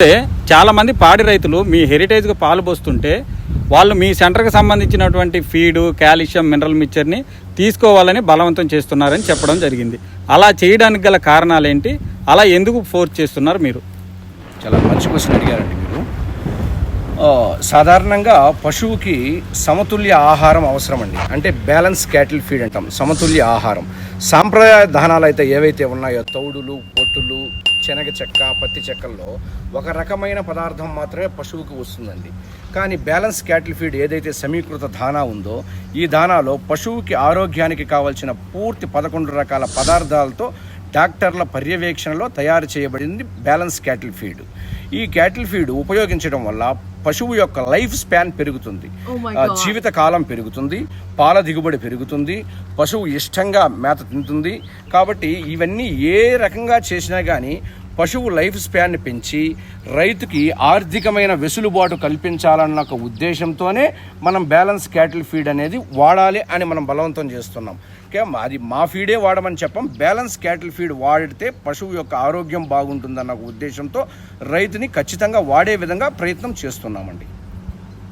అయితే చాలామంది పాడి రైతులు మీ హెరిటేజ్కి పాలు పోస్తుంటే వాళ్ళు మీ సెంటర్కి సంబంధించినటువంటి ఫీడు కాల్షియం మినరల్ మిక్చర్ని తీసుకోవాలని బలవంతం చేస్తున్నారని చెప్పడం జరిగింది. అలా చేయడానికి గల కారణాలు ఏంటి? అలా ఎందుకు ఫోర్స్ చేస్తున్నారు మీరు? చాలా మంచి క్వశ్చన్ అడిగారండి మీరు. సాధారణంగా పశువుకి సమతుల్య ఆహారం అవసరం అండి అంటే బ్యాలెన్స్ క్యాటిల్ ఫీడ్ అంటాం సమతుల్య ఆహారం. సాంప్రదాయ దహనాలు అయితే ఏవైతే ఉన్నాయో తౌడులు పొట్టులు శనగ చెక్క పత్తి చెక్కల్లో ఒక రకమైన పదార్థం మాత్రమే పశువుకు వస్తుందండి. కానీ బ్యాలెన్స్ క్యాటిల్ ఫీడ్ ఏదైతే సమీకృత దానా ఉందో ఈ దానాలో పశువుకి ఆరోగ్యానికి కావలసిన పూర్తి పదకొండు రకాల పదార్థాలతో డాక్టర్ల పర్యవేక్షణలో తయారు చేయబడింది బ్యాలెన్స్ క్యాటిల్ ఫీడ్. ఈ క్యాటిల్ ఫీడ్ ఉపయోగించడం వల్ల పశువు యొక్క లైఫ్ స్పాన్ పెరుగుతుంది Oh. జీవిత కాలం పెరుగుతుంది పాల దిగుబడి పెరుగుతుంది పశువు ఇష్టంగా మేత తింటుంది కాబట్టి ఇవన్నీ ఏ రకంగా చేసినా కానీ పశువు లైఫ్ స్పాన్ని పెంచి రైతుకి ఆర్థికమైన వెసులుబాటు కల్పించాలన్న ఒక ఉద్దేశంతోనే మనం బ్యాలెన్స్ క్యాటిల్ ఫీడ్ అనేది వాడాలి అని మనం బలవంతం చేస్తున్నాం. ఓకే అది మా ఫీడే వాడమని చెప్పం. బ్యాలెన్స్ క్యాటిల్ ఫీడ్ వాడితే పశువు యొక్క ఆరోగ్యం బాగుంటుందన్న ఉద్దేశంతో రైతుని ఖచ్చితంగా వాడే విధంగా ప్రయత్నం చేస్తున్నామండి.